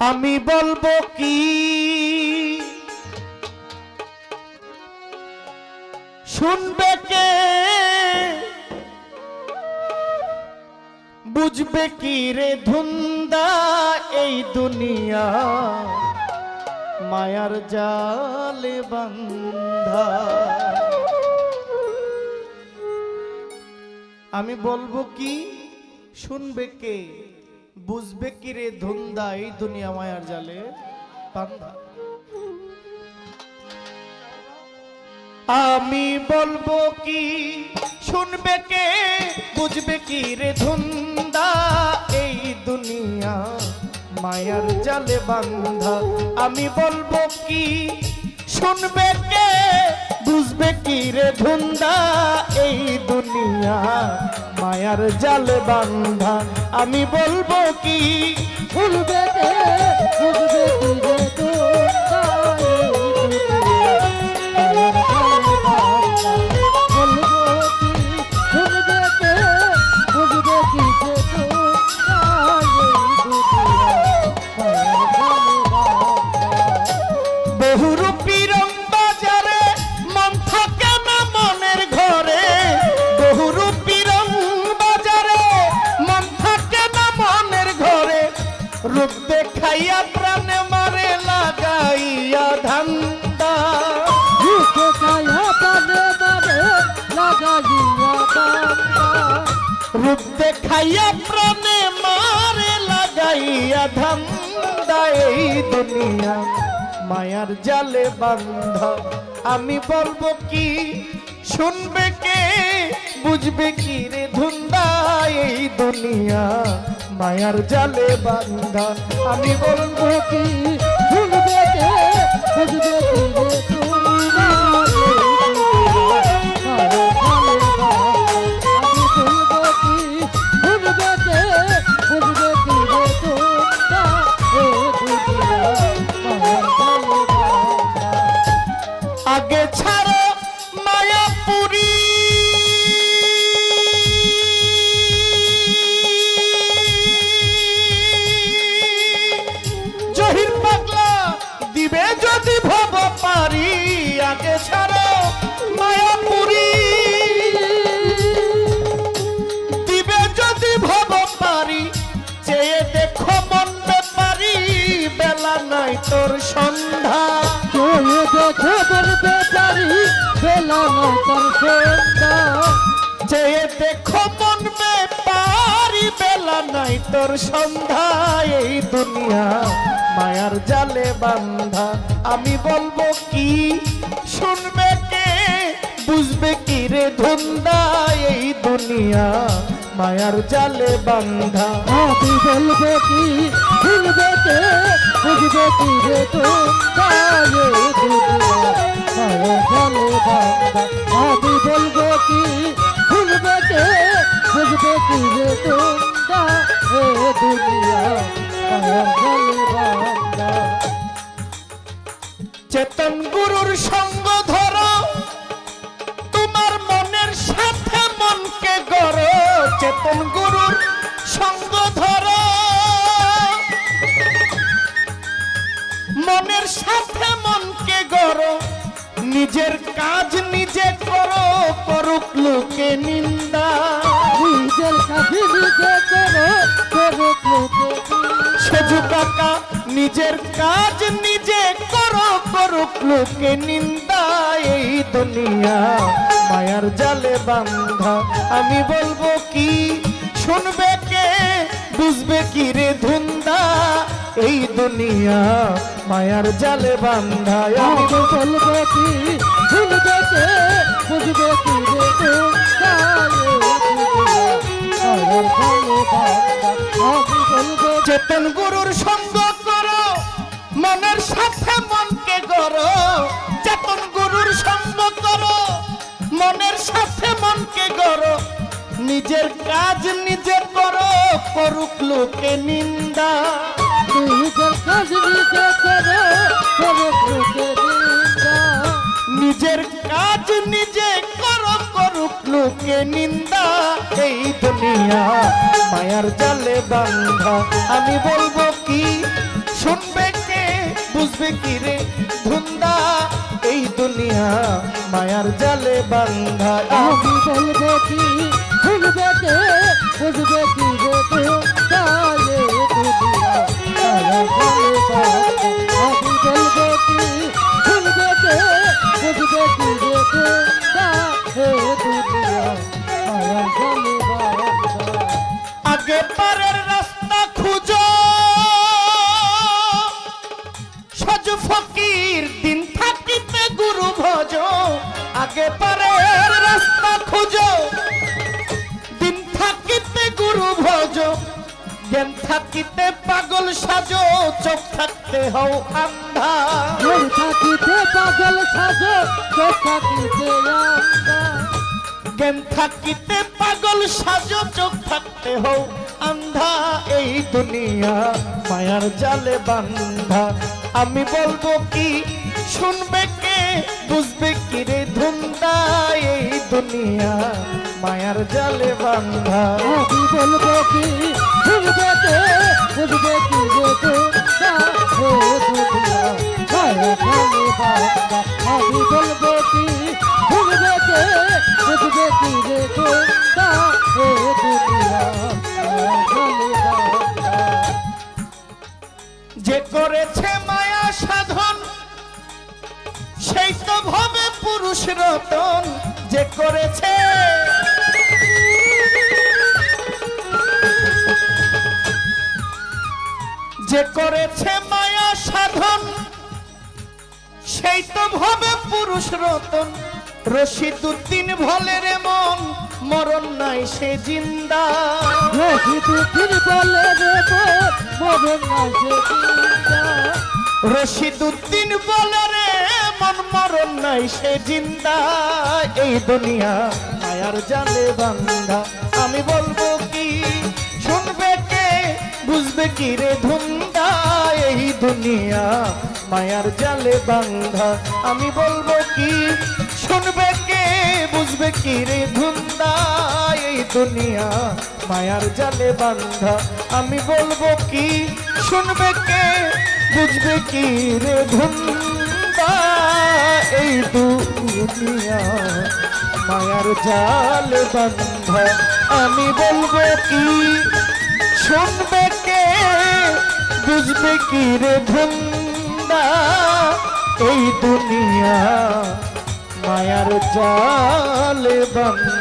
আমি বলব কি? শুনবে কে? বুঝবে কি রে ধুন্দা এই দুনিয়া? মায়ার জালে বান্ধা। আমি বলব কি? শুনবে কে? বুঝবে কি রে ধুন্দা এই দুনিয়া মায়ার জালে? বান্ধা আমি বলব কি, শুনবে কে, বুঝবে কি রে ধুন্দা এই দুনিয়া মায়ার জালে বান্ধা? আমি বলব কি, শুনবে কে, বুঝবে কি রে ধুন্দা এই দুনিয়া মায়ার জালে বান্ধা? আমি বলব কি ভুলবে রূপ দেখাইয়া প্রাণে মারে লাগাইয়া ধান্দা। রূপ দেখাইয়া প্রাণে মারে লাগাইয়া ধান্দা। এই দুনিয়া মায়ার জালে বান্ধা। আমি বলব কি শুনবে কে বুঝবে কি রে ধুন্দা? এই দুনিয়া মায়ার জালে বান্ধা আমি বলব কি ভুলবে কে? বুঝবে কি তুমি দেখো মন পারি বেলা নাই তোর সন্ধ্যা, এই দুনিয়া মায়ার জালে বান্ধা। আমি বলব কি? শুনবে কে? বুঝবে কি রে ধুন্দা? এই দুনিয়া মায়ার জালে বান্ধা। আমি বলব কি? ভুলবে কে? বুঝবে কি রে তোমরা এ দুনিয়া মায়া জালে বাঁধা আমি বলব কি? ভুলবে কে বুঝবে কি রে তোমরা নিজের কাজ নিজে করো করুক লোকে নিন্দা। নিজের কাছে নিজে করো করো লোকে সেজু কাকা নিজের কাজ নিজে করো করুক লোকে নিন্দা। এই দুনিয়া মায়ার জালে বান্ধা আমি বলব কি শুনবে কে বুঝবে কি রে ধুন্দা? এই দুনিয়া মায়ার জালে চেতন গুরুর সঙ্গ করো, মনের সাথে মনকে গড়ো। চেতন গুরুর সঙ্গ করো, মনের সাথে মনকে গড়ো। নিজের কাজ নিজে করো, করুক লোকে নিন্দা। নিজের কাজ নিজে করো, করুক লোকে নিন্দা। এই দুনিয়া মায়ার জালে বান্ধা আমি বলব কি শুন বুঝবে কি রে ধুন্দা? এই দুনিয়া মায়ার জালে বান্ধা আমি বলব কি, শুনবে কে, বুঝবে কি রে আগে পারের রাস্তা খুঁজো। দিন থাকিতে গুরু ভজ জ্ঞান থাকিতে পাগল সাজো চোখ থাকতে হও আন্ধা। মন থাকিতে পাগল সাজো চোখ থাকিতে জ্ঞান থাকিতে পাগল সাজো চোখ থাকতে হও আন্ধা। এই দুনিয়া মায়ার জালে বান্ধা। আমি বলব কি শুনবে বুঝবে কি রে ধুন্দা এই দুনিয়া? মায়ার জালে বান্ধা। বলব কি? শুনবে কে বুঝবে কি রে বলব কি? কে বুঝবে কি রে পুরুষ রতন যে করেছে। যে করেছে মায়া সাধন সেই তো ভাবে পুরুষ রতন। রশিদুদ্দিন ভলের মন মরণ নাই সে জিন্দা। রশি দুদিন বলে রে মরণ আছে চিন্তা রশিদুদ্দিন বলে রে মন মরণ নাই সে জিন্দা এই দুনিয়া মায়ার জালে বান্ধা আমি বলব কি, শুনবে কে, বুঝবে কি রে ধুন্দা? এই দুনিয়া মায়ার জালে বান্ধা আমি বলব কি, শুনবে কে, বুঝবে কি রে ধুন্দা? এই দুনিয়া মায়ার জালে বান্ধা আমি বলব কি, শুনবে কে, বুঝবে কি রে ধুন্দা? এই দুনিয়া মায়ার জাল বান্ধা। আমি বলব কি? শুনবে কে? বুঝবে কি রে ধুন্দা? এই দুনিয়া মায়ার জাল বান্ধা।